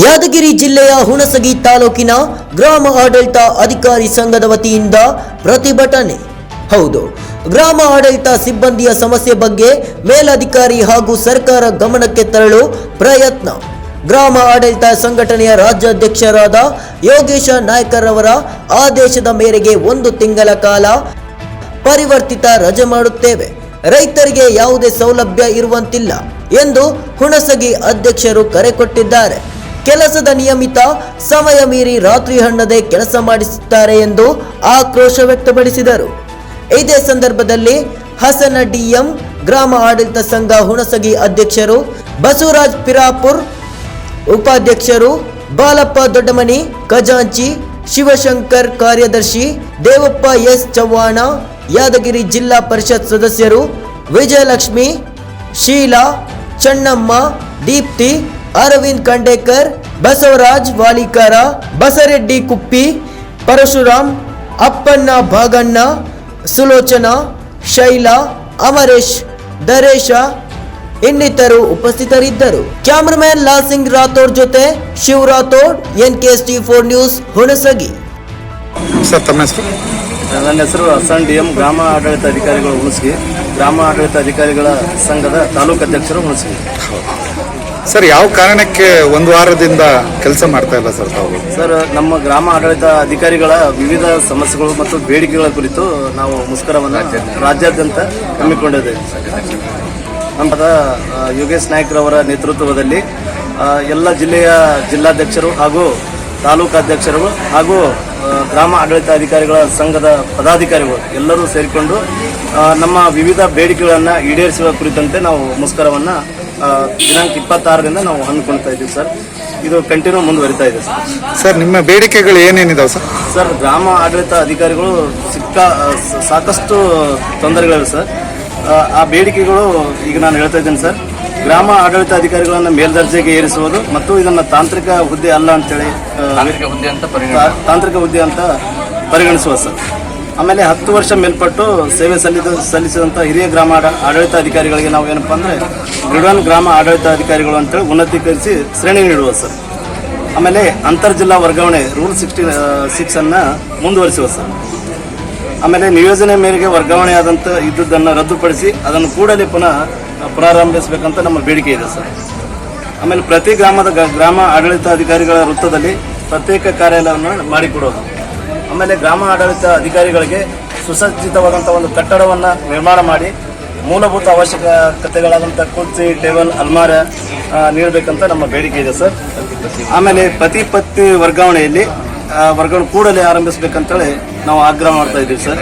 ಯಾದಗಿರಿ ಜಿಲ್ಲೆಯ ಹುಣಸಗಿ ತಾಲೂಕಿನ ಗ್ರಾಮ ಆಡಳಿತ ಅಧಿಕಾರಿ ಸಂಘದ ವತಿಯಿಂದ ಪ್ರತಿಭಟನೆ. ಹೌದು, ಗ್ರಾಮ ಆಡಳಿತ ಸಿಬ್ಬಂದಿಯ ಸಮಸ್ಯೆ ಬಗ್ಗೆ ಮೇಲಧಿಕಾರಿ ಹಾಗೂ ಸರ್ಕಾರ ಗಮನಕ್ಕೆ ತರಲು ಪ್ರಯತ್ನ. ಗ್ರಾಮ ಆಡಳಿತ ಸಂಘಟನೆಯ ರಾಜ್ಯಾಧ್ಯಕ್ಷರಾದ ಯೋಗೇಶ ನಾಯ್ಕರವರ ಆದೇಶದ ಮೇರೆಗೆ ಒಂದು ತಿಂಗಳ ಕಾಲ ಪರಿವರ್ತಿತ ರಜೆ ಮಾಡುತ್ತೇವೆ. ರೈತರಿಗೆ ಯಾವುದೇ ಸೌಲಭ್ಯ ಇರುವಂತಿಲ್ಲ ಎಂದು ಹುಣಸಗಿ ಅಧ್ಯಕ್ಷರು ಕರೆ ಕೊಟ್ಟಿದ್ದಾರೆ. ಕೆಲಸದ ನಿಯಮಿತ ಸಮಯ ಮೀರಿ ರಾತ್ರಿ ಹಣ್ಣದೆ ಕೆಲಸ ಮಾಡಿಸುತ್ತಾರೆ ಎಂದು ಆಕ್ರೋಶ ವ್ಯಕ್ತಪಡಿಸಿದರು. ಇದೇ ಸಂದರ್ಭದಲ್ಲಿ ಹಸನ ಡಿಎಂ, ಗ್ರಾಮ ಆಡಳಿತ ಸಂಘ ಹುಣಸಗಿ ಅಧ್ಯಕ್ಷರು, ಬಸವರಾಜ್ ಪಿರಾಪುರ್ ಉಪಾಧ್ಯಕ್ಷರು, ಬಾಲಪ್ಪ ದೊಡ್ಡಮನಿ, ಖಜಾಂಚಿ, ಶಿವಶಂಕರ್ ಕಾರ್ಯದರ್ಶಿ, ದೇವಪ್ಪ ಎಸ್ ಚವ್ಹಾಣ, ಯಾದಗಿರಿ ಜಿಲ್ಲಾ ಪರಿಷತ್ ಸದಸ್ಯರು, ವಿಜಯಲಕ್ಷ್ಮಿ, ಶೀಲಾ ಚನ್ನಮ್ಮ ದೀಪ್ತಿ ಅರವಿಂದ್ ಖಂಡೇಕರ್ ಬಸವರಾಜ್ ವಾಲಿಕಾರ ಬಸರೆಡ್ಡಿ ಕುಪ್ಪಿ ಪರಶುರಾಮ್ ಅಪ್ಪಣ್ಣ ಭಾಗಣ್ಣ ಸುಲೋಚನಾ ಶೈಲಾ ಅಮರೇಶ್ ದರೇಶ ಇನ್ನಿತರು ಉಪಸ್ಥಿತರಿದ್ದರು. ಕ್ಯಾಮರಾಮನ್ ಲಾಲ್ ಸಿಂಗ್ ರಾಥೋಡ್ ಜೊತೆ Shiv Rathod N K S T four news Hunasagi. Sir ತಮ್ಮ ಹೆಸರು? ನನ್ನ ಹೆಸರು ಹಸನ್ ಡಿ ಎಂ ಗ್ರಾಮ ಆಡಳಿತ ಅಧಿಕಾರಿಗಳು ಹುಣಸಗಿ. ಗ್ರಾಮ ಆಡಳಿತ ಅಧಿಕಾರಿಗಳ ಸಂಘದ ತಾಲೂಕು ಅಧ್ಯಕ್ಷರು ಹುಣಸಗಿ. ಸರ್, ಯಾವ ಕಾರಣಕ್ಕೆ ಒಂದು ವಾರದಿಂದ ಕೆಲಸ ಮಾಡ್ತಾ ಇಲ್ಲ ಸರ್ ತಾವು? ಸರ್, ನಮ್ಮ ಗ್ರಾಮ ಆಡಳಿತ ಅಧಿಕಾರಿಗಳ ವಿವಿಧ ಸಮಸ್ಯೆಗಳು ಮತ್ತು ಬೇಡಿಕೆಗಳ ಕುರಿತು ನಾವು ಮುಷ್ಕರವನ್ನು ರಾಜ್ಯಾದ್ಯಂತ ಹಮ್ಮಿಕೊಂಡಿದ್ದೇವೆ. ನಮ್ಮದ ಯೋಗೇಶ್ ನಾಯ್ಕರವರ ನೇತೃತ್ವದಲ್ಲಿ ಎಲ್ಲ ಜಿಲ್ಲೆಯ ಜಿಲ್ಲಾಧ್ಯಕ್ಷರು ಹಾಗೂ ತಾಲೂಕಾಧ್ಯಕ್ಷರು ಹಾಗೂ ಗ್ರಾಮ ಆಡಳಿತ ಅಧಿಕಾರಿಗಳ ಸಂಘದ ಪದಾಧಿಕಾರಿಗಳು ಎಲ್ಲರೂ ಸೇರಿಕೊಂಡು ನಮ್ಮ ವಿವಿಧ ಬೇಡಿಕೆಗಳನ್ನು ಈಡೇರಿಸುವ ಕುರಿತಂತೆ ನಾವು ಮುಷ್ಕರವನ್ನು ದಿನಾಂಕ ಇಪ್ಪತ್ತಾರರಿಂದ ನಾವು ಹಮ್ಮಿಕೊಳ್ತಾ ಇದ್ದೀವಿ ಸರ್. ಇದು ಕಂಟಿನ್ಯೂ ಮುಂದುವರಿತಾ ಇದೆ ಸರ್. ಸರ್ ನಿಮ್ಮ ಬೇಡಿಕೆಗಳು ಏನೇನಿದಾವೆ ಸರ್? ಸರ್ ಗ್ರಾಮ ಆಡಳಿತ ಅಧಿಕಾರಿಗಳು ಸಿಕ್ಕ ಸಾಕಷ್ಟು ತೊಂದರೆಗಳಿವೆ ಸರ್. ಆ, ಬೇಡಿಕೆಗಳು ಈಗ ನಾನು ಹೇಳ್ತಾ ಇದ್ದೀನಿ ಸರ್. ಗ್ರಾಮ ಆಡಳಿತ ಅಧಿಕಾರಿಗಳನ್ನು ಮೇಲ್ದರ್ಜೆಗೆ ಏರಿಸುವುದು ಮತ್ತು ಇದನ್ನು ತಾಂತ್ರಿಕ ಹುದ್ದೆ ಅಲ್ಲ ಅಂತೇಳಿ ತಾಂತ್ರಿಕ ಹುದ್ದೆ ಅಂತ ಪರಿಗಣಿಸುವ ಸರ್. ಆಮೇಲೆ ಹತ್ತು ವರ್ಷ ಮೇಲ್ಪಟ್ಟು ಸೇವೆ ಸಲ್ಲಿದ ಸಲ್ಲಿಸಿದಂಥ ಹಿರಿಯ ಗ್ರಾಮ ಆಡ- ಆಡಳಿತ ಅಧಿಕಾರಿಗಳಿಗೆ ನಾವು ಏನಪ್ಪ ಅಂದರೆ ಗ್ರಿಡನ್ ಗ್ರಾಮ ಆಡಳಿತ ಅಧಿಕಾರಿಗಳು ಅಂತೇಳಿ ಉನ್ನತೀಕರಿಸಿ ಶ್ರೇಣಿ ನೀಡುವ ಸರ್. ಆಮೇಲೆ ಅಂತರ್ಜಿಲ್ಲಾ ವರ್ಗಾವಣೆ ರೂಲ್ ಸಿಕ್ಸ್ಟಿ ಸಿಕ್ಸನ್ನು ಮುಂದುವರಿಸುವ ಸರ್. ಆಮೇಲೆ ನಿಯೋಜನೆ ಮೇರೆಗೆ ವರ್ಗಾವಣೆ ಆದಂಥ ಇದ್ದುದನ್ನು ರದ್ದುಪಡಿಸಿ ಅದನ್ನು ಕೂಡಲೇ ಪುನಃ ಪ್ರಾರಂಭಿಸಬೇಕಂತ ನಮ್ಮ ಬೇಡಿಕೆ ಇದೆ ಸರ್. ಆಮೇಲೆ ಪ್ರತಿ ಗ್ರಾಮದ ಗ್ರಾಮ ಆಡಳಿತ ಅಧಿಕಾರಿಗಳ ವೃತ್ತದಲ್ಲಿ ಪ್ರತ್ಯೇಕ ಕಾರ್ಯಾಲಯವನ್ನು ಮಾಡಿಕೊಡೋದು. ಆಮೇಲೆ ಗ್ರಾಮ ಆಡಳಿತ ಅಧಿಕಾರಿಗಳಿಗೆ ಸುಸಜ್ಜಿತವಾದಂಥ ಒಂದು ಕಟ್ಟಡವನ್ನು ನಿರ್ಮಾಣ ಮಾಡಿ ಮೂಲಭೂತ ಅವಶ್ಯಕತೆಗಳಾದಂಥ ಕುರ್ಚಿ, ಟೇಬಲ್, ಅಲ್ಮಾರ ನೀಡಬೇಕಂತ ನಮ್ಮ ಬೇಡಿಕೆ ಇದೆ, ಸರ್. ಆಮೇಲೆ ಪತಿ ಪತ್ನಿ ವರ್ಗಾವಣೆಯಲ್ಲಿ ವರ್ಗಾವಣೆ ಕೂಡಲೇ ಆರಂಭಿಸಬೇಕಂತೇಳಿ ನಾವು ಆಗ್ರಹ ಮಾಡ್ತಾ ಇದ್ದೀವಿ, ಸರ್.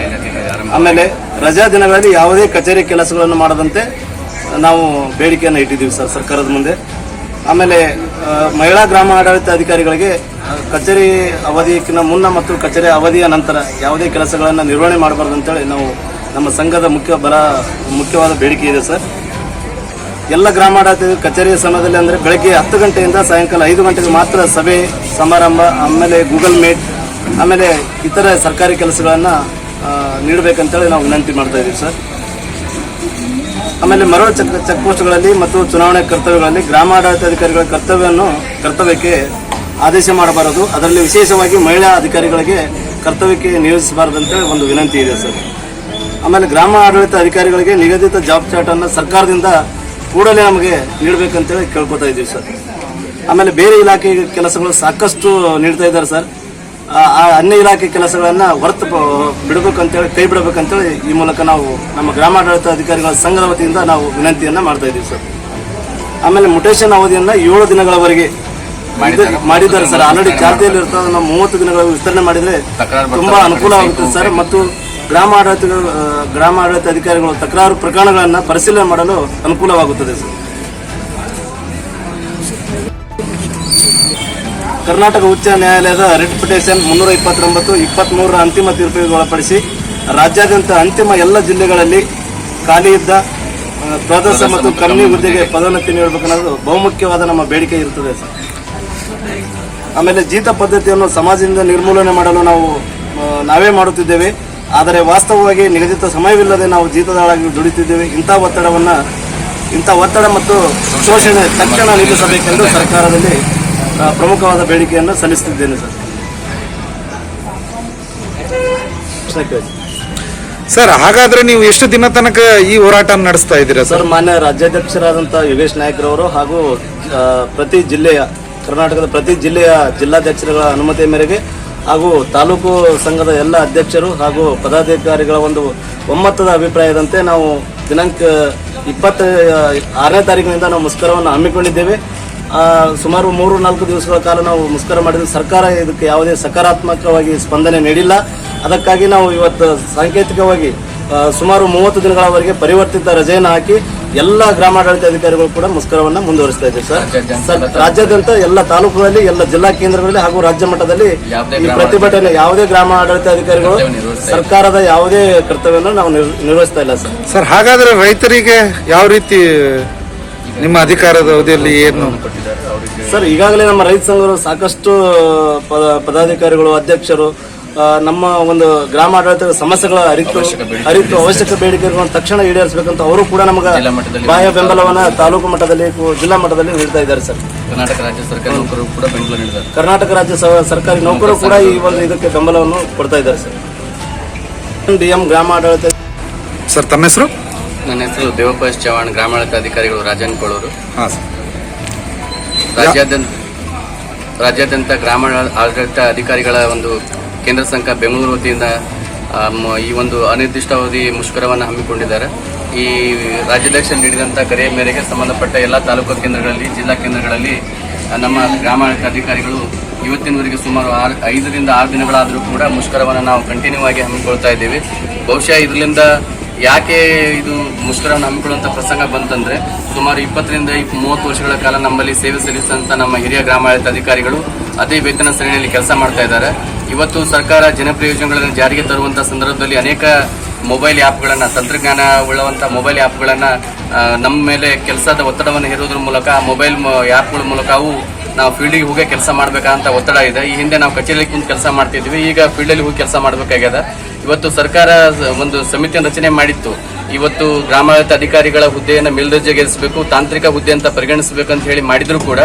ಆಮೇಲೆ ರಜಾ ದಿನಗಳಲ್ಲಿ ಯಾವುದೇ ಕಚೇರಿ ಕೆಲಸಗಳನ್ನು ಮಾಡದಂತೆ ನಾವು ಬೇಡಿಕೆಯನ್ನು ಇಟ್ಟಿದ್ದೀವಿ, ಸರ್, ಸರ್ಕಾರದ ಮುಂದೆ. ಆಮೇಲೆ ಮಹಿಳಾ ಗ್ರಾಮ ಆಡಳಿತ ಅಧಿಕಾರಿಗಳಿಗೆ ಕಚೇರಿ ಅವಧಿಕ್ಕಿಂತ ಮುನ್ನ ಮತ್ತು ಕಚೇರಿ ಅವಧಿಯ ನಂತರ ಯಾವುದೇ ಕೆಲಸಗಳನ್ನು ನಿರ್ವಹಣೆ ಮಾಡಬಾರ್ದು ಅಂತೇಳಿ ನಾವು ನಮ್ಮ ಸಂಘದ ಮುಖ್ಯ ಬರ ಮುಖ್ಯವಾದ ಬೇಡಿಕೆ ಇದೆ ಸರ್. ಎಲ್ಲ ಗ್ರಾಮಾಡಳಿತ ಕಚೇರಿಯ ಸಮಯದಲ್ಲಿ ಅಂದರೆ ಬೆಳಗ್ಗೆ ಹತ್ತು ಗಂಟೆಯಿಂದ ಸಾಯಂಕಾಲ ಐದು ಗಂಟೆಗೆ ಮಾತ್ರ ಸಭೆ, ಸಮಾರಂಭ, ಆಮೇಲೆ ಗೂಗಲ್ ಮೀಟ್, ಆಮೇಲೆ ಇತರ ಸರ್ಕಾರಿ ಕೆಲಸಗಳನ್ನು ನೀಡಬೇಕಂತೇಳಿ ನಾವು ವಿನಂತಿ ಮಾಡ್ತಾ ಇದ್ದೀವಿ ಸರ್. ಆಮೇಲೆ ಮರಳು ಚೆಕ್ ಚೆಕ್ ಪೋಸ್ಟ್ಗಳಲ್ಲಿ ಮತ್ತು ಚುನಾವಣೆ ಕರ್ತವ್ಯಗಳಲ್ಲಿ ಗ್ರಾಮ ಅಧಿಕಾರಿಗಳ ಕರ್ತವ್ಯವನ್ನು, ಕರ್ತವ್ಯಕ್ಕೆ ಆದೇಶ ಮಾಡಬಾರದು. ಅದರಲ್ಲಿ ವಿಶೇಷವಾಗಿ ಮಹಿಳಾ ಅಧಿಕಾರಿಗಳಿಗೆ ಕರ್ತವ್ಯಕ್ಕೆ ನಿಯೋಜಿಸಬಾರದಂತ ಒಂದು ವಿನಂತಿ ಇದೆ, ಸರ್. ಆಮೇಲೆ ಗ್ರಾಮ ಆಡಳಿತ ಅಧಿಕಾರಿಗಳಿಗೆ ನಿಗದಿತ ಜಾಬ್ ಚಾರ್ಟನ್ನು ಸರ್ಕಾರದಿಂದ ಕೂಡಲೇ ನಮಗೆ ನೀಡಬೇಕಂತೇಳಿ ಕೇಳ್ಕೊತಾ ಇದ್ದೀವಿ, ಸರ್. ಆಮೇಲೆ ಬೇರೆ ಇಲಾಖೆ ಕೆಲಸಗಳು ಸಾಕಷ್ಟು ನೀಡ್ತಾ ಇದ್ದಾರೆ, ಸರ್. ಆ ಅನ್ಯ ಇಲಾಖೆ ಕೆಲಸಗಳನ್ನು ಹೊರತು ಬಿಡಬೇಕಂತೇಳಿ ಕೈ ಬಿಡಬೇಕಂತೇಳಿ ಈ ಮೂಲಕ ನಾವು ನಮ್ಮ ಗ್ರಾಮಾಡಳಿತ ಅಧಿಕಾರಿಗಳ ಸಂಘದ ನಾವು ವಿನಂತಿಯನ್ನು ಮಾಡ್ತಾ ಇದ್ದೀವಿ, ಸರ್. ಆಮೇಲೆ ಮುಟೇಶನ್ ಅವಧಿಯನ್ನು ಏಳು ದಿನಗಳವರೆಗೆ ಮಾಡಿದ್ದಾರೆ. ಸರ್. ಆಲ್ರೆಡಿ ಚಾಲ್ತಿಯಲ್ಲಿ ಇರ್ತದೆ ನಾವು ಮೂವತ್ತು ದಿನಗಳ ವಿಸ್ತರಣೆ ಮಾಡಿದ್ರೆ ತುಂಬಾ ಅನುಕೂಲ ಆಗುತ್ತೆ ಸರ್. ಮತ್ತು ಗ್ರಾಮ ಆಡಳಿತ ಗ್ರಾಮ ಆಡಳಿತ ಅಧಿಕಾರಿಗಳು ತಕರಾರು ಪ್ರಕರಣಗಳನ್ನು ಪರಿಶೀಲನೆ ಮಾಡಲು ಅನುಕೂಲವಾಗುತ್ತದೆ ಸರ್. ಕರ್ನಾಟಕ ಉಚ್ಚ ನ್ಯಾಯಾಲಯದ ರಿಟ್ ಪಿಟೇಷನ್ ಮುನ್ನೂರ ಇಪ್ಪತ್ತೊಂಬತ್ತು ಇಪ್ಪತ್ತ್ಮೂರರ ಅಂತಿಮ ತೀರ್ಪಿಗೆ ಒಳಪಡಿಸಿ ರಾಜ್ಯಾದ್ಯಂತ ಅಂತಿಮ ಎಲ್ಲ ಜಿಲ್ಲೆಗಳಲ್ಲಿ ಖಾಲಿ ಇದ್ದ ಆ, ಪ್ರದರ್ಶ ಮತ್ತು ಕಮ್ಮಿ ಹುದ್ದೆಗೆ ಪದೋನ್ನತಿ ನೀಡಬೇಕನ್ನೋದು ಬಹುಮುಖ್ಯವಾದ ನಮ್ಮ ಬೇಡಿಕೆ ಇರುತ್ತದೆ ಸರ್. ಆಮೇಲೆ ಜೀತ ಪದ್ಧತಿಯನ್ನು ಸಮಾಜದಿಂದ ನಿರ್ಮೂಲನೆ ಮಾಡಲು ನಾವು ನಾವೇ ಮಾಡುತ್ತಿದ್ದೇವೆ. ಆದರೆ ವಾಸ್ತವವಾಗಿ ನಿಗದಿತ ಸಮಯವಿಲ್ಲದೆ ನಾವು ಜೀತದಾಳಾಗಿ ದುಡಿತಿದ್ದೇವೆ. ಇಂಥ ಒತ್ತಡವನ್ನು ಇಂಥ ಒತ್ತಡ ಮತ್ತು ಶೋಷಣೆ ತಕ್ಷಣ ನಿಲ್ಲಿಸಬೇಕೆಂದು ಸರ್ಕಾರದಲ್ಲಿ ಪ್ರಮುಖವಾದ ಬೇಡಿಕೆಯನ್ನು ಸಲ್ಲಿಸುತ್ತಿದ್ದೇನೆ ಸರ್. ಸರ್ ಹಾಗಾದ್ರೆ ನೀವು ಎಷ್ಟು ದಿನ ತನಕ ಈ ಹೋರಾಟ ನಡೆಸ್ತಾ ಇದ್ದೀರಾ ಸರ್? ಸರ್ ಮಾನ್ಯ ರಾಜ್ಯಾಧ್ಯಕ್ಷರಾದಂಥ ಯೋಗೇಶ್ ನಾಯಕರವರು ಹಾಗೂ ಪ್ರತಿ ಜಿಲ್ಲೆಯ ಕರ್ನಾಟಕದ ಪ್ರತಿ ಜಿಲ್ಲೆಯ ಜಿಲ್ಲಾಧ್ಯಕ್ಷರುಗಳ ಅನುಮತಿಯ ಮೇರೆಗೆ ಹಾಗೂ ತಾಲೂಕು ಸಂಘದ ಎಲ್ಲ ಅಧ್ಯಕ್ಷರು ಹಾಗೂ ಪದಾಧಿಕಾರಿಗಳ ಒಂದು ಒಮ್ಮತದ ಅಭಿಪ್ರಾಯದಂತೆ ನಾವು ದಿನಾಂಕ ಇಪ್ಪತ್ತ, ಆರನೇ ತಾರೀಕಿನಿಂದ ನಾವು ಮುಷ್ಕರವನ್ನು ಹಮ್ಮಿಕೊಂಡಿದ್ದೇವೆ. ಸುಮಾರು ಮೂರು, ನಾಲ್ಕು ದಿವಸಗಳ ಕಾಲ ನಾವು ಮುಷ್ಕರ ಮಾಡಿದ ಸರ್ಕಾರ ಇದಕ್ಕೆ ಯಾವುದೇ ಸಕಾರಾತ್ಮಕವಾಗಿ ಸ್ಪಂದನೆ ನೀಡಿಲ್ಲ. ಅದಕ್ಕಾಗಿ ನಾವು ಇವತ್ತು ಸಾಂಕೇತಿಕವಾಗಿ ಸುಮಾರು ಮೂವತ್ತು ದಿನಗಳವರೆಗೆ ಪರಿವರ್ತಿತ ರಜೆಯನ್ನು ಹಾಕಿ ಎಲ್ಲ ಗ್ರಾಮಾಡಳಿತ ಅಧಿಕಾರಿಗಳು ಕೂಡ ಮುಷ್ಕರವನ್ನು ಮುಂದುವರಿಸ್ತಾ ಇದ್ದೀವಿ ಸರ್. ಸರ್ ರಾಜ್ಯಾದ್ಯಂತ ಎಲ್ಲ ತಾಲೂಕುಗಳಲ್ಲಿ ಎಲ್ಲ ಜಿಲ್ಲಾ ಕೇಂದ್ರಗಳಲ್ಲಿ ಹಾಗೂ ರಾಜ್ಯ ಮಟ್ಟದಲ್ಲಿ ಈ ಪ್ರತಿಭಟನೆ ಯಾವುದೇ ಗ್ರಾಮ ಆಡಳಿತ ಅಧಿಕಾರಿಗಳು ಸರ್ಕಾರದ ಯಾವುದೇ ಕರ್ತವ್ಯವನ್ನು ನಾವು ನಿರ್- ನಿರ್ವಹಿಸ್ತಾ ಇಲ್ಲ ಸರ್. ಸರ್ ಹಾಗಾದ್ರೆ ರೈತರಿಗೆ ಯಾವ ರೀತಿ ನಿಮ್ಮ ಅಧಿಕಾರದ ಅವಧಿಯಲ್ಲಿ ಏನು ಸರ್ ಈಗಾಗಲೇ ನಮ್ಮ ರೈತ ಸಂಘರು ಸಾಕಷ್ಟು ಪದ ಪದಾಧಿಕಾರಿಗಳು ಅಧ್ಯಕ್ಷರು ನಮ್ಮ ಒಂದು ಗ್ರಾಮ ಆಡಳಿತದ ಸಮಸ್ಯೆಗಳ ಅರಿತು ಅರಿತು ಅವಶ್ಯಕ ಬೇಡಿಕೆಗಳನ್ನು ತಕ್ಷಣ ಈಡೇರಿಸಬೇಕಂತ ಅವರು ಕೂಡ ನಮಗೆ ಬಾಹ್ಯ ಬೆಂಬಲವನ್ನು ತಾಲೂಕು ಮಟ್ಟದಲ್ಲಿ ಜಿಲ್ಲಾ ಮಟ್ಟದಲ್ಲಿ ನೀಡ್ತಾ ಇದ್ದಾರೆ ಸರ್. ಕರ್ನಾಟಕ ರಾಜ್ಯ ಸರ್ಕಾರಿ ನೌಕರರು ಕೂಡ ಬೆಂಬಲ ನೀಡಿದ್ದಾರೆ. ಕರ್ನಾಟಕ ರಾಜ್ಯ ಸ- ಸರ್ಕಾರಿ ನೌಕರರು ಕೂಡ ಈ ಒಂದು ಇದಕ್ಕೆ ಬೆಂಬಲವನ್ನು ಕೊಡ್ತಾ ಇದ್ದಾರೆ ಸರ್. ಡಿ ಎಂ ಗ್ರಾಮ ಆಡಳಿತ ಸರ್ ತಮ್ಮ ಹೆಸರು? ನನ್ನ ಹೆಸರು ದೇವಪ್ಪ ಎಸ್ ಗ್ರಾಮ ಗ್ರಾಮಾಡಳಿತ ಅಧಿಕಾರಿಗಳು ರಾಜನ್ ಕೋಳೂರು. ಹಾಂ ಸರ್. ರಾಜ್ಯಾದ್ಯಂತ ರಾಜ್ಯಾದ್ಯಂತ ಗ್ರಾಮ ಆಡಳಿತ ಅಧಿಕಾರಿಗಳ ಒಂದು ಕೇಂದ್ರ ಸಂಘ ಬೆಂಗಳೂರು ವತಿಯಿಂದ ಈ ಒಂದು ಅನಿರ್ದಿಷ್ಟಾವಧಿ ಮುಷ್ಕರವನ್ನು ಹಮ್ಮಿಕೊಂಡಿದ್ದಾರೆ. ಈ ರಾಜ್ಯಾಧ್ಯಕ್ಷ ನೀಡಿದಂಥ ಕರೆಯ ಮೇರೆಗೆ ಸಂಬಂಧಪಟ್ಟ ಎಲ್ಲ ತಾಲೂಕು ಕೇಂದ್ರಗಳಲ್ಲಿ, ಜಿಲ್ಲಾ ಕೇಂದ್ರಗಳಲ್ಲಿ ನಮ್ಮ ಗ್ರಾಮಾಡಳಿತ ಅಧಿಕಾರಿಗಳು ಇವತ್ತಿನವರೆಗೆ ಸುಮಾರು ಆರು, ಐದರಿಂದ ಆರು ದಿನಗಳಾದರೂ ಕೂಡ ಮುಷ್ಕರವನ್ನು ನಾವು ಕಂಟಿನ್ಯೂ ಆಗಿ ಹಮ್ಮಿಕೊಳ್ತಾ ಇದ್ದೀವಿ. ಬಹುಶಃ ಇದರಿಂದ ಯಾಕೆ ಇದು ಮುಷ್ಕರವನ್ನು ಹಮ್ಮಿಕೊಳ್ಳುವಂಥ ಪ್ರಸಂಗ ಬಂತಂದರೆ, ಸುಮಾರು ಇಪ್ಪತ್ತರಿಂದ ಇಪ್ಪ ಮೂವತ್ತು ವರ್ಷಗಳ ಕಾಲ ನಮ್ಮಲ್ಲಿ ಸೇವೆ ಸಲ್ಲಿಸಿದಂಥ ನಮ್ಮ ಹಿರಿಯ ಗ್ರಾಮಾಡಳಿತ ಅಧಿಕಾರಿಗಳು ಅದೇ ವೇತನ ಶ್ರೇಣಿಯಲ್ಲಿ ಕೆಲಸ ಮಾಡ್ತಾ ಇದ್ದಾರೆ. ಇವತ್ತು ಸರ್ಕಾರ ಜನಪ್ರಿಯ ಯೋಜನೆಗಳನ್ನು ಜಾರಿಗೆ ತರುವಂಥ ಸಂದರ್ಭದಲ್ಲಿ ಅನೇಕ ಮೊಬೈಲ್ ಆ್ಯಪ್ಗಳನ್ನು ತಂತ್ರಜ್ಞಾನ ಉಳ್ಳವಂಥ ಮೊಬೈಲ್ ಆ್ಯಪ್ಗಳನ್ನು ನಮ್ಮ ಮೇಲೆ ಕೆಲಸದ ಒತ್ತಡವನ್ನು ಹೇರೋದ್ರ ಮೂಲಕ ಮೊಬೈಲ್ ಆ್ಯಪ್ಗಳ ಮೂಲಕ ಅವು ನಾವು ಫೀಲ್ಡಿಗೆ ಹೋಗಿ ಕೆಲಸ ಮಾಡಬೇಕಂತ ಒತ್ತಡ ಇದೆ. ಈ ಹಿಂದೆ ನಾವು ಕಚೇರಿಯಲ್ಲಿ ಕುಂತು ಕೆಲಸ ಮಾಡ್ತಿದ್ವಿ, ಈಗ ಫೀಲ್ಡಲ್ಲಿ ಹೋಗಿ ಕೆಲಸ ಮಾಡಬೇಕಾಗ್ಯದ. ಇವತ್ತು ಸರ್ಕಾರ ಒಂದು ಸಮಿತಿಯನ್ನು ರಚನೆ ಮಾಡಿತ್ತು. ಇವತ್ತು ಗ್ರಾಮಾಡಳಿತ ಅಧಿಕಾರಿಗಳ ಹುದ್ದೆಯನ್ನು ಮೇಲ್ದರ್ಜೆಗೇರಿಸಬೇಕು, ತಾಂತ್ರಿಕ ಹುದ್ದೆ ಅಂತ ಪರಿಗಣಿಸಬೇಕು ಅಂತ ಹೇಳಿ ಮಾಡಿದರೂ ಕೂಡ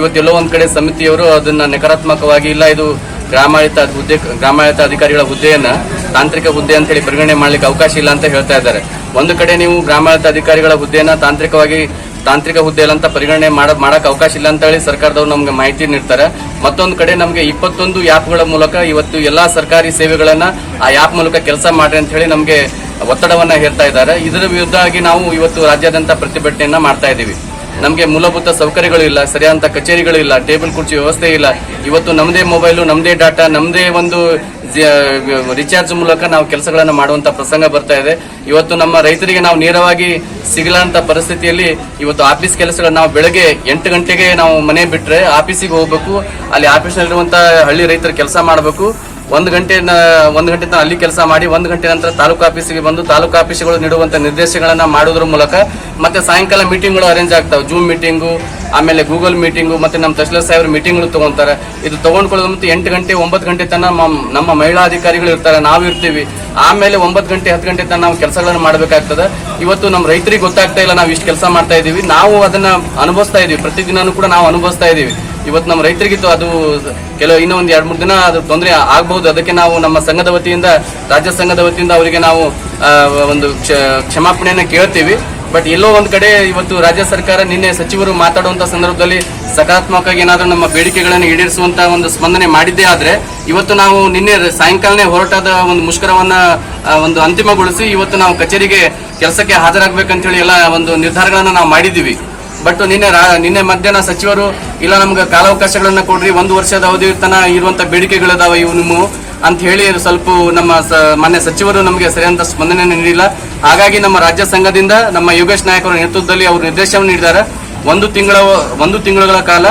ಇವತ್ತೆಲ್ಲೋ ಒಂದ್ ಕಡೆ ಸಮಿತಿಯವರು ಅದನ್ನ ನಕಾರಾತ್ಮಕವಾಗಿ ಇಲ್ಲ, ಇದು ಗ್ರಾಮಾಡಳಿತ ಹುದ್ದೆ, ಗ್ರಾಮಾಡಳಿತ ಅಧಿಕಾರಿಗಳ ಹುದ್ದೆಯನ್ನು ತಾಂತ್ರಿಕ ಹುದ್ದೆ ಅಂತ ಹೇಳಿ ಪರಿಗಣನೆ ಮಾಡ್ಲಿಕ್ಕೆ ಅವಕಾಶ ಇಲ್ಲ ಅಂತ ಹೇಳ್ತಾ ಇದ್ದಾರೆ. ಒಂದು ಕಡೆ ನೀವು ಗ್ರಾಮಾಡಳಿತ ಅಧಿಕಾರಿಗಳ ಹುದ್ದೆಯನ್ನು ತಾಂತ್ರಿಕವಾಗಿ ತಾಂತ್ರಿಕ ಹುದ್ದೆ ಅಂತ ಪರಿಗಣನೆ ಮಾಡ, ಮಾಡಕ್ ಅವಕಾಶ ಇಲ್ಲ ಅಂತ ಹೇಳಿ ಸರ್ಕಾರದವ್ರು ನಮ್ಗೆ ಮಾಹಿತಿ ನೀಡ್ತಾರೆ. ಮತ್ತೊಂದು ಕಡೆ ನಮಗೆ ಇಪ್ಪತ್ತೊಂದು ಆ್ಯಪ್ಗಳ ಮೂಲಕ ಇವತ್ತು ಎಲ್ಲಾ ಸರ್ಕಾರಿ ಸೇವೆಗಳನ್ನ ಆ ಆ್ಯಪ್ ಮೂಲಕ ಕೆಲಸ ಮಾಡ್ರಿ ಅಂತ ಹೇಳಿ ನಮಗೆ ಒತ್ತಡವನ್ನ ಹೇರ್ತಾ ಇದ್ದಾರೆ. ಇದರ ವಿರುದ್ಧವಾಗಿ ನಾವು ಇವತ್ತು ರಾಜ್ಯಾದ್ಯಂತ ಪ್ರತಿಭಟನೆಯನ್ನ ಮಾಡ್ತಾ ಇದ್ದೀವಿ. ನಮಗೆ ಮೂಲಭೂತ ಸೌಕರ್ಯಗಳು ಇಲ್ಲ ಸರಿಯಾದ ಕಚೇರಿಗಳು ಇಲ್ಲ, ಟೇಬಲ್ ಕುರ್ಚಿ ವ್ಯವಸ್ಥೆ ಇಲ್ಲ. ಇವತ್ತು ನಮ್ಮದೇ ಮೊಬೈಲು ನಮ್ಮದೇ ಡಾಟಾ ನಮ್ಮದೇ ಒಂದು ರಿಚಾರ್ಜ್ ಮೂಲಕ ನಾವು ಕೆಲಸಗಳನ್ನು ಮಾಡುವಂತ ಪ್ರಸಂಗ ಬರ್ತಾ ಇದೆ. ಇವತ್ತು ನಮ್ಮ ರೈತರಿಗೆ ನಾವು ನೇರವಾಗಿ ಸಿಗಲಂತ ಪರಿಸ್ಥಿತಿಯಲ್ಲಿ ಇವತ್ತು ಆಫೀಸ್ ಕೆಲಸಗಳು ನಾವು ಬೆಳಗ್ಗೆ ಎಂಟು ಗಂಟೆಗೆ ನಾವು ಮನೆ ಬಿಟ್ರೆ ಆಫೀಸಿಗೆ ಹೋಗ್ಬೇಕು. ಅಲ್ಲಿ ಆಫೀಸ್ನಲ್ಲಿರುವಂಥ ಹಳ್ಳಿ ರೈತರು ಕೆಲಸ ಮಾಡಬೇಕು. ಒಂದು ಗಂಟೆ ಒಂದು ಗಂಟೆ ತನಕ ಅಲ್ಲಿ ಕೆಲಸ ಮಾಡಿ, ಒಂದು ಗಂಟೆ ನಂತರ ತಾಲೂಕು ಆಫೀಸಿಗೆ ಬಂದು ತಾಲೂಕು ಆಫೀಸ್ಗಳು ನೀಡುವಂಥ ನಿರ್ದೇಶನಗಳನ್ನ ಮಾಡೋದ್ರ ಮೂಲಕ ಮತ್ತೆ ಸಾಯಂಕಾಲ ಮೀಟಿಂಗ್ಗಳು ಅರೇಂಜ್ ಆಗ್ತಾವೆ. ಜೂಮ್ ಮೀಟಿಂಗು ಆಮೇಲೆ ಗೂಗಲ್ ಮೀಟಿಂಗು ಮತ್ತೆ ನಮ್ಮ ತಹಶೀಲ್ದಾರ್ ಸಾಹೇಬ್ರ ಮೀಟಿಂಗ್ಗಳು ತಗೊಂತಾರೆ. ಇದು ತಗೊಂಡ್ಕೊಳ್ಳೋದು ಮತ್ತೆ ಎಂಟು ಗಂಟೆ, ಒಂಬತ್ತು ಗಂಟೆ ತನಕ ನಮ್ಮ- ಮಹಿಳಾ ಅಧಿಕಾರಿಗಳು ಇರ್ತಾರೆ. ನಾವು ಇರ್ತೀವಿ. ಆಮೇಲೆ ಒಂಬತ್ತು ಗಂಟೆ, ಹತ್ತು ಗಂಟೆ ತನಕ ನಾವು ಕೆಲಸಗಳನ್ನು ಮಾಡಬೇಕಾಗ್ತದೆ. ಇವತ್ತು ನಮ್ಮ ರೈತರಿಗೆ ಗೊತ್ತಾಗ್ತಾ ಇಲ್ಲ, ನಾವು ಇಷ್ಟು ಕೆಲಸ ಮಾಡ್ತಾ ಇದ್ದೀವಿ ನಾವು ಅದನ್ನು ಅನುಭವಿಸ್ತಾ ಇದ್ದೀವಿ ಪ್ರತಿದಿನವೂ ಕೂಡ ನಾವು ಅನುಭವಿಸ್ತಾ ಇದೀವಿ. ಇವತ್ತು ನಮ್ಮ ರೈತರಿಗಿತ್ತು ಅದು ಕೆಲವು ಇನ್ನೂ ಒಂದು ಎರಡು ಮೂರು ದಿನ ಅದು ತೊಂದರೆ ಆಗಬಹುದು. ಅದಕ್ಕೆ ನಾವು ನಮ್ಮ ಸಂಘದ ವತಿಯಿಂದ, ರಾಜ್ಯ ಸಂಘದ ವತಿಯಿಂದ ಅವರಿಗೆ ನಾವು ಒಂದು ಕ್ಷಮಾಪಣೆಯನ್ನು ಕೇಳ್ತೀವಿ. ಬಟ್ ಎಲ್ಲೋ ಒಂದು ಕಡೆ ಇವತ್ತು ರಾಜ್ಯ ಸರ್ಕಾರ ನಿನ್ನೆ ಸಚಿವರು ಮಾತಾಡುವಂತ ಸಂದರ್ಭದಲ್ಲಿ ಸಕಾರಾತ್ಮಕವಾಗಿ ಏನಾದರೂ ನಮ್ಮ ಬೇಡಿಕೆಗಳನ್ನು ಈಡೇರಿಸುವಂಥ ಒಂದು ಸ್ಪಂದನೆ ಮಾಡಿದ್ದೇ ಆದ್ರೆ, ಇವತ್ತು ನಾವು ನಿನ್ನೆ ಸಾಯಂಕಾಲನೇ ಹೊರಟಾದ ಒಂದು ಮುಷ್ಕರವನ್ನ ಒಂದು ಅಂತಿಮಗೊಳಿಸಿ ಇವತ್ತು ನಾವು ಕಚೇರಿಗೆ ಕೆಲಸಕ್ಕೆ ಹಾಜರಾಗಬೇಕಂತ ಹೇಳಿ ಎಲ್ಲ ಒಂದು ನಿರ್ಧಾರಗಳನ್ನ ನಾವು ಮಾಡಿದ್ದೀವಿ. ಬಟ್ ನಿನ್ನೆ ನಿನ್ನೆ ಮಧ್ಯಾಹ್ನ ಸಚಿವರು, ಇಲ್ಲ ನಮ್ಗೆ ಕಾಲಾವಕಾಶಗಳನ್ನ ಕೊಡ್ರಿ, ಒಂದು ವರ್ಷದ ಅವಧಿ ತನ ಇರುವಂತ ಬೇಡಿಕೆಗಳಿದಾವ ಇವು ನಿಮ್ಮ ಅಂತ ಹೇಳಿ ಸ್ವಲ್ಪ ನಮ್ಮ ಮಾನ್ಯ ಸಚಿವರು ನಮಗೆ ಸರಿಯಾದ ಸ್ಪಂದನೆ ನೀಡಿಲ್ಲ. ಹಾಗಾಗಿ ನಮ್ಮ ರಾಜ್ಯ ಸಂಘದಿಂದ ನಮ್ಮ ಯೋಗೇಶ್ ನಾಯಕ್ ಅವರ ನೇತೃತ್ವದಲ್ಲಿ ಅವರು ನಿರ್ದೇಶನ ನೀಡಿದ್ದಾರೆ. ಒಂದು ತಿಂಗಳ ಒಂದು ತಿಂಗಳ ಕಾಲ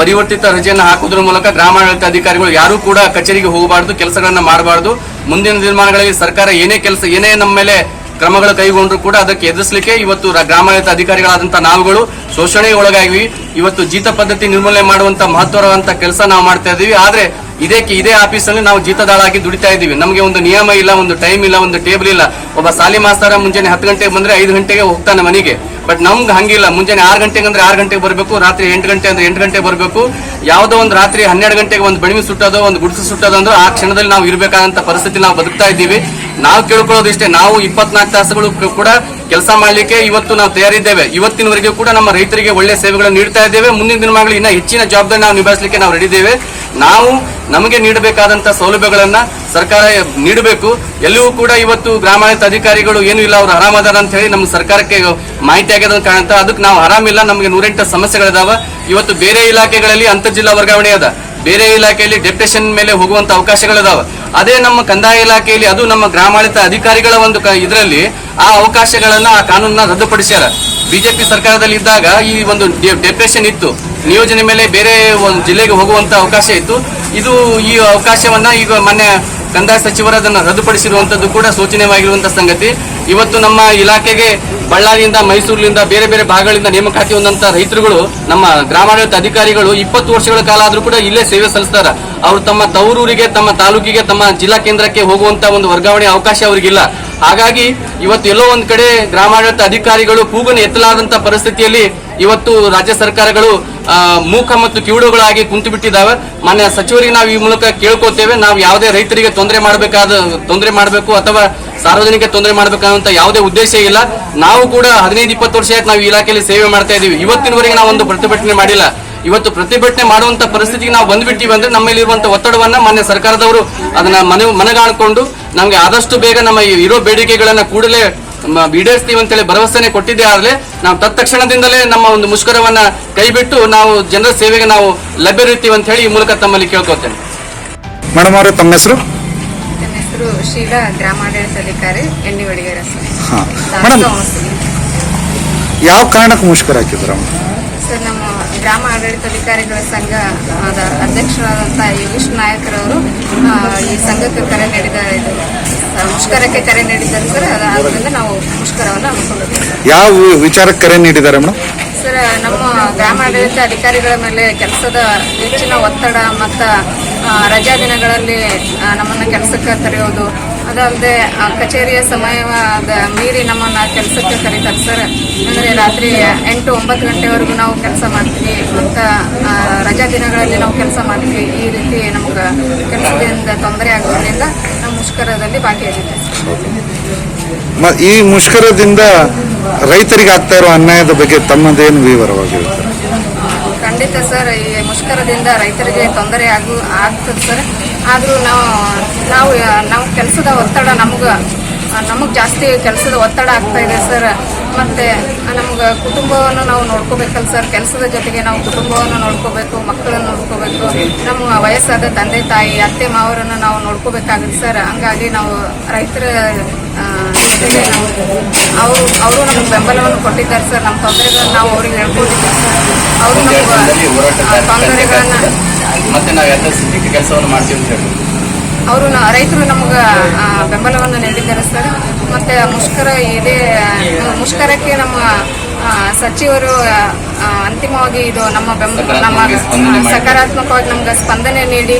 ಪರಿವರ್ತಿತ ರಜೆಯನ್ನು ಹಾಕುವುದರ ಮೂಲಕ ಗ್ರಾಮಾಡಳಿತ ಅಧಿಕಾರಿಗಳು ಯಾರೂ ಕೂಡ ಕಚೇರಿಗೆ ಹೋಗಬಾರ್ದು, ಕೆಲಸಗಳನ್ನ ಮಾಡಬಾರ್ದು. ಮುಂದಿನ ದಿನಮಾನಗಳಲ್ಲಿ ಸರ್ಕಾರ ಏನೇ ಕೆಲಸ, ಏನೇ ನಮ್ಮ ಮೇಲೆ ಕ್ರಮಗಳು ಕೈಗೊಂಡ್ರು ಕೂಡ ಅದಕ್ಕೆ ಎದುರಿಸಲಿಕ್ಕೆ ಇವತ್ತು ಗ್ರಾಮಾಯತ ಗ್ರಾಮಾಡಳಿತ ಅಧಿಕಾರಿಗಳಾದಂತ ನಾವುಗಳು ಶೋಷಣೆಗೆ ಒಳಗಾಗಿವಿ. ಇವತ್ತು ಜೀತ ಪದ್ಧತಿ ನಿರ್ಮೂಲನೆ ಮಾಡುವಂತ ಮಹತ್ವವಾದಂತಹ ಕೆಲಸ ನಾವು ಮಾಡ್ತಾ ಇದೀವಿ. ಆದ್ರೆ ಇದೇ ಇದೇ ಆಫೀಸಲ್ಲಿ ನಾವು ಜೀತದಾಳಾಗಿ ದುಡಿತಾ ಇದ್ದೀವಿ ನಮಗೆ ಒಂದು ನಿಯಮ ಇಲ್ಲ, ಒಂದು ಟೈಮ್ ಇಲ್ಲ, ಒಂದು ಟೇಬಲ್ ಇಲ್ಲ. ಒಬ್ಬ ಸಾಲಿ ಮಾಸ್ತಾರ ಮುಂಜಾನೆ ಹತ್ತು ಗಂಟೆಗೆ ಬಂದ್ರೆ ಐದು ಗಂಟೆಗೆ ಹೋಗ್ತಾನೆ ಮನೆಗೆ. ಬಟ್ ನಮ್ಗೆ ಹಂಗಿಲ್ಲ. ಮುಂಜಾನೆ ಆರು ಗಂಟೆಗೆ ಅಂದ್ರೆ ಆರು ಗಂಟೆಗೆ ಬರಬೇಕು, ರಾತ್ರಿ ಎಂಟು ಗಂಟೆ ಅಂದ್ರೆ ಎಂಟು ಗಂಟೆಗೆ ಬರಬೇಕು. ಯಾವುದೋ ಒಂದು ರಾತ್ರಿ ಹನ್ನೆರಡು ಗಂಟೆಗೆ ಒಂದು ಬಣಿಮೆ ಸುಟ್ಟೋದೋ, ಒಂದು ಗುಡಿಸು ಸುಟ್ಟೋದು ಅಂದ್ರೆ ಆ ಕ್ಷಣದಲ್ಲಿ ನಾವು ಇರಬೇಕಾದಂತ ಪರಿಸ್ಥಿತಿ ನಾವು ಬದುಕ್ತಾ ಇದ್ದೀವಿ. ನಾವು ಕೇಳ್ಕೊಳ್ಳೋದು ಇಷ್ಟೇ. ನಾವು ಇಪ್ಪತ್ನಾಲ್ಕು ತಾಸುಗಳು ಕೂಡ ಕೆಲಸ ಮಾಡಲಿಕ್ಕೆ ಇವತ್ತು ನಾವು ತಯಾರಿದ್ದೇವೆ. ಇವತ್ತಿನವರೆಗೂ ಕೂಡ ನಮ್ಮ ರೈತರಿಗೆ ಒಳ್ಳೆ ಸೇವೆಗಳನ್ನು ನೀಡ್ತಾ ಇದ್ದೇವೆ. ಮುಂದಿನ ದಿನಮಾಗಲಿ ಇನ್ನ ಹೆಚ್ಚಿನ ಜವಾಬ್ದಾರಿ ನಾವು ನಿಭಾಯಿಸಲಿಕ್ಕೆ ನಾವು ರೆಡಿದ್ದೇವೆ ನಾವು ನಮಗೆ ನೀಡಬೇಕಾದಂತ ಸೌಲಭ್ಯಗಳನ್ನ ಸರ್ಕಾರ ನೀಡಬೇಕು. ಎಲ್ಲಿಯೂ ಕೂಡ ಇವತ್ತು ಗ್ರಾಮಾಡಳಿತ ಅಧಿಕಾರಿಗಳು ಏನು ಇಲ್ಲ, ಅವರು ಆರಾಮದಾರ ಅಂತ ಹೇಳಿ ನಮ್ಮ ಸರ್ಕಾರಕ್ಕೆ ಮಾಹಿತಿ ಆಗ್ಯದ ಕಾರಣ ಅದಕ್ಕೆ ನಾವು ಆರಾಮಿಲ್ಲ. ನಮಗೆ ನೂರೆಂಟು ಸಮಸ್ಯೆಗಳಿದಾವ. ಇವತ್ತು ಬೇರೆ ಇಲಾಖೆಗಳಲ್ಲಿ ಅಂತರ್ಜಿಲ್ಲಾ ವರ್ಗಾವಣೆ ಅದ. ಬೇರೆ ಇಲಾಖೆಯಲ್ಲಿ ಡೆಪ್ರೆಷನ್ ಮೇಲೆ ಹೋಗುವಂತ ಅವಕಾಶಗಳಿದಾವೆ. ಅದೇ ನಮ್ಮ ಕಂದಾಯ ಇಲಾಖೆಯಲ್ಲಿ ಅದು ನಮ್ಮ ಗ್ರಾಮಾಡಳಿತ ಅಧಿಕಾರಿಗಳ ಒಂದು ಇದರಲ್ಲಿ ಆ ಅವಕಾಶಗಳನ್ನ ಆ ಕಾನೂನನ್ನ ರದ್ದುಪಡಿಸ್ಯಾರ. ಬಿಜೆಪಿ ಸರ್ಕಾರದಲ್ಲಿ ಇದ್ದಾಗ ಈ ಒಂದು ಡೆಪ್ರೆಷನ್ ಇತ್ತು. ನಿಯೋಜನೆ ಮೇಲೆ ಬೇರೆ ಒಂದು ಜಿಲ್ಲೆಗೆ ಹೋಗುವಂತ ಅವಕಾಶ ಇತ್ತು. ಇದು ಈ ಅವಕಾಶವನ್ನ ಈಗ ಮೊನ್ನೆ ಕಂದಾಯ ಸಚಿವರು ಅದನ್ನು ರದ್ದುಪಡಿಸಿರುವಂಥದ್ದು ಕೂಡ ಶೋಚನೀಯವಾಗಿರುವಂತಹ ಸಂಗತಿ. ಇವತ್ತು ನಮ್ಮ ಇಲಾಖೆಗೆ ಬಳ್ಳಾರಿಯಿಂದ, ಮೈಸೂರಿನಿಂದ ಬೇರೆ ಬೇರೆ ಭಾಗಗಳಿಂದ ನೇಮಕಾತಿ ಹೊಂದಂತ ರೈತರುಗಳು, ನಮ್ಮ ಗ್ರಾಮಾಡಳಿತ ಅಧಿಕಾರಿಗಳು ಇಪ್ಪತ್ತು ವರ್ಷಗಳ ಕಾಲ ಆದರೂ ಕೂಡ ಇಲ್ಲೇ ಸೇವೆ ಸಲ್ಲಿಸ್ತಾರೆ. ಅವರು ತಮ್ಮ ತವರೂರಿಗೆ, ತಮ್ಮ ತಾಲೂಕಿಗೆ, ತಮ್ಮ ಜಿಲ್ಲಾ ಕೇಂದ್ರಕ್ಕೆ ಹೋಗುವಂತ ಒಂದು ವರ್ಗಾವಣೆ ಅವಕಾಶ ಅವರಿಗಿಲ್ಲ. ಹಾಗಾಗಿ ಇವತ್ತು ಎಲ್ಲೋ ಒಂದು ಕಡೆ ಗ್ರಾಮಾಡಳಿತ ಅಧಿಕಾರಿಗಳು ಕೂಗನ್ನು ಎತ್ತಲಾದಂಥ ಪರಿಸ್ಥಿತಿಯಲ್ಲಿ ಇವತ್ತು ರಾಜ್ಯ ಸರ್ಕಾರಗಳು ಮೂಕ ಮತ್ತು ಕಿವುಡುಗಳಾಗಿ ಕುಂತು ಬಿಟ್ಟಿದ್ದಾವೆ. ಮಾನ್ಯ ಸಚಿವರಿಗೆ ನಾವು ಈ ಮೂಲಕ ಕೇಳ್ಕೊತೇವೆ. ನಾವು ಯಾವುದೇ ರೈತರಿಗೆ ತೊಂದರೆ ಮಾಡಬೇಕಾದ, ತೊಂದರೆ ಮಾಡಬೇಕು ಅಥವಾ ಸಾರ್ವಜನಿಕ ತೊಂದರೆ ಮಾಡಬೇಕಾದಂತ ಯಾವುದೇ ಉದ್ದೇಶ ಇಲ್ಲ. ನಾವು ಕೂಡ ಹದಿನೈದು, ಇಪ್ಪತ್ತು ವರ್ಷ ಆಯ್ತು ನಾವು ಇಲಾಖೆಯಲ್ಲಿ ಸೇವೆ ಮಾಡ್ತಾ ಇದೀವಿ ಇವತ್ತಿನವರೆಗೆ ನಾವು ಒಂದು ಪ್ರತಿಭಟನೆ ಮಾಡಿಲ್ಲ. ಇವತ್ತು ಪ್ರತಿಭಟನೆ ಮಾಡುವಂತ ಪರಿಸ್ಥಿತಿಗೆ ನಾವು ಬಂದ್ಬಿಟ್ಟಿವಿ ಅಂದ್ರೆ ನಮ್ಮಲ್ಲಿ ಇರುವಂತ ಒತ್ತಡವನ್ನ ಮಾನ್ಯ ಸರ್ಕಾರದವರು ಅದನ್ನ ಮನೆ, ಮನಗಾಣಿಕೊಂಡು ನಮ್ಗೆ ಆದಷ್ಟು ಬೇಗ ನಮ್ಮ ಇರೋ ಬೇಡಿಕೆಗಳನ್ನ ಕೂಡಲೇ ಈಡೇರಿಸ್ತೀವಿ ಅಂತೇಳಿ ಭರವಸೆನೆ ಕೊಟ್ಟಿದ್ದೆ. ಆದ್ರೆ ನಾವು ತತ್ಕ್ಷಣದಿಂದಲೇ ನಮ್ಮ ಒಂದು ಮುಷ್ಕರವನ್ನ ಕೈಬಿಟ್ಟು ನಾವು ಜನರ ಸೇವೆಗೆ ನಾವು ಲಭ್ಯರಿರ್ತೀವಿ ಅಂತ ಹೇಳಿ ಈ ಮೂಲಕ ತಮ್ಮಲ್ಲಿ ಕೇಳ್ಕೊತೇನೆ ಮೇಡಮ್ ಅವರು ತಮ್ಮ ಹೆಸರು? ನನ್ನ ಹೆಸರು ಶೀಲಾ ಗ್ರಾಮಾಡಳಿತಾಧಿಕಾರಿ ಎಣ್ಣೆ ಒಡಿಗೆರೆ ಹಾ. ಯಾವ ಕಾರಣಕ್ಕೆ ಮುಷ್ಕರ ಹಾಕಿದ್ರ ಗ್ರಾಮ ಆಡಳಿತಾಧಿಕಾರಿಗಳ ಸಂಘ ಅದ ಅಧ್ಯಕ್ಷರಾದಂಥ ಯೋಗೀಶ್ ನಾಯಕರವರು ಈ ಸಂಘಕ್ಕೆ ಕರೆ ನೀಡಿದ ಇದು ಮುಷ್ಕರಕ್ಕೆ ಕರೆ ನೀಡಿದ್ದಾರೆ ಸರ್ ಅದಾದ್ರಿಂದ ನಾವು ಮುಷ್ಕರವನ್ನು ಹಮ್ಮಿಕೊಂಡಿದ್ದೇವೆ ಯಾವ ವಿಚಾರಕ್ಕೆ ಕರೆ ನೀಡಿದ್ದಾರೆ ಮೇಡಮ್? ಸರ್ ನಮ್ಮ ಗ್ರಾಮಾಡಳಿತ ಅಧಿಕಾರಿಗಳ ಮೇಲೆ ಕೆಲಸದ ಹೆಚ್ಚಿನ ಒತ್ತಡ ಮತ್ತು ರಜಾ ದಿನಗಳಲ್ಲಿ ನಮ್ಮನ್ನು ನಮ್ಮನ್ನ ಕೆಲಸಕ್ಕೆ ಕರೆಯೋದು ಅದಲ್ಲದೆ ಆ, ಕಚೇರಿಯ ಸಮಯವಾದ ಮೀರಿ ನಮ್ಮನ್ನು ಕೆಲಸಕ್ಕೆ ಕರೀತಾರೆ ಸರ್. ಅಂದರೆ ರಾತ್ರಿ ಎಂಟು ಒಂಬತ್ತು ಗಂಟೆವರೆಗೂ ನಾವು ಕೆಲಸ ಮಾಡ್ತೀವಿ. ಮತ್ತು ರಜಾ ದಿನಗಳಲ್ಲಿ ನಾವು ಕೆಲಸ ಮಾಡ್ತೀವಿ. ಈ ರೀತಿ ನಮ್ಗೆ ಕೆಲಸದಿಂದ ತೊಂದರೆ ಆಗೋದ್ರಿಂದ ನಮ್ಮ ಮುಷ್ಕರದಲ್ಲಿ ಭಾಗಿಯಾಗಿದ್ದೇವೆ ಈ ಮುಷ್ಕರದಿಂದ ರೈತರಿಗೆ ಆಗ್ತಾ ಇರೋ ಅನ್ಯಾಯದ ಬಗ್ಗೆ ತಮ್ಮದೇನು ವಿವರವಾಗಿರುತ್ತೆ? ಖಂಡಿತ ಸರ್ ಈ ಮುಷ್ಕರದಿಂದ ರೈತರಿಗೆ ತೊಂದರೆ ಆಗು ಆಗ್ತದೆ ಸರ್. ಆದರೂ ನಾವು ನಾವು ನಮ್ಮ ಕೆಲಸದ ಒತ್ತಡ ನಮ್ಗೆ ನಮಗೆ ಜಾಸ್ತಿ ಕೆಲಸದ ಒತ್ತಡ ಆಗ್ತಾ ಇದೆ ಸರ್. ಮತ್ತು ನಮ್ಗೆ ಕುಟುಂಬವನ್ನು ನಾವು ನೋಡ್ಕೋಬೇಕಲ್ಲ ಸರ್. ಕೆಲಸದ ಜೊತೆಗೆ ನಾವು ಕುಟುಂಬವನ್ನು ನೋಡ್ಕೋಬೇಕು ಮಕ್ಕಳನ್ನು ನೋಡ್ಕೋಬೇಕು. ನಮ್ಮ ವಯಸ್ಸಾದ ತಂದೆ ತಾಯಿ ಅತ್ತೆ ಮಾವರನ್ನು ನಾವು ನೋಡ್ಕೋಬೇಕಾಗುತ್ತೆ ಸರ್. ಹಂಗಾಗಿ ನಾವು ರೈತರ ಜೊತೆಗೆ ನಾವು ಅವರು ಅವರು ನಮ್ಗೆ ಬೆಂಬಲವನ್ನು ಕೊಟ್ಟಿದ್ದಾರೆ ಸರ್. ನಮ್ಮ ತೊಂದರೆಗಳನ್ನು ನಾವು ಅವ್ರಿಗೆ ಹೇಳ್ಕೊಂಡಿದ್ದೀವಿ ಸರ್. ಅವರು ನಮಗೆ ತೊಂದರೆಗಳನ್ನು ಮತ್ತೆ ನಾವು ಯಥಾಸ್ಥಿತಿ ಕೆಲಸವನ್ನು ಮಾಡ್ತೀವಿ ಅಂತ ಹೇಳಿ ಅವರು ರೈತರು ನಮ್ಗೆ ಬೆಂಬಲವನ್ನು ನೀಡಿದ್ದಾರೆ ಸರ್. ಮತ್ತೆ ಮುಷ್ಕರ ಇದೇ, ಮುಷ್ಕರಕ್ಕೆ ನಮ್ಮ ಸಚಿವರು ಅಂತಿಮವಾಗಿ ಇದು ನಮ್ಮ ಬೆಂಬಲ ನಮ್ಮ. ಸಕಾರಾತ್ಮಕವಾಗಿ ನಮ್ಗೆ ಸ್ಪಂದನೆ ನೀಡಿ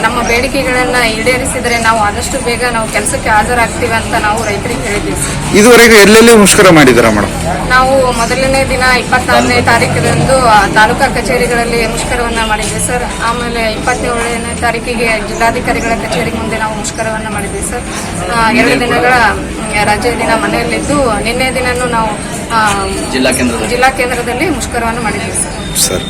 ನಮ್ಮ ಬೇಡಿಕೆಗಳನ್ನು ಈಡೇರಿಸಿದ್ರೆ ನಾವು ಆದಷ್ಟು ಬೇಗ ನಾವು ಕೆಲಸಕ್ಕೆ ಹಾಜರಾಗ್ತೀವಿ ಅಂತ ನಾವು ರೈತರಿಗೆ ಹೇಳಿದ್ದೀವಿ. ಇದುವರೆಗೆ ಎಲ್ಲೆಲ್ಲಿ ಮುಷ್ಕರ ಮಾಡಿದಾರ ಮೇಡಮ್? ನಾವು ಮೊದಲನೇ ದಿನ ಇಪ್ಪತ್ತಾರನೇ ತಾರೀಕಿನಂದು ಆ, ತಾಲೂಕಾ ಕಚೇರಿಗಳಲ್ಲಿ ಮುಷ್ಕರವನ್ನ ಮಾಡಿದ್ವಿ ಸರ್. ಆಮೇಲೆ ಇಪ್ಪತ್ತೇಳನೇ ತಾರೀಕಿಗೆ ಜಿಲ್ಲಾಧಿಕಾರಿಗಳ ಕಚೇರಿ ಮುಂದೆ ನಾವು ಮುಷ್ಕರವನ್ನ ಮಾಡಿದ್ವಿ ಸರ್. ಆ, ಎರಡು ದಿನಗಳ ರಜೆ ದಿನ ಮನೆಯಲ್ಲಿದ್ದು ನಿನ್ನೆ ದಿನನೂ ನಾವು ಜಿಲ್ಲಾ ಕೇಂದ್ರದಲ್ಲಿ. ಜಿಲ್ಲಾ ಕೇಂದ್ರದಲ್ಲಿ ಮುಷ್ಕರವನ್ನು ಮಾಡಿದ್ವಿ ಸರ್. ಸರ್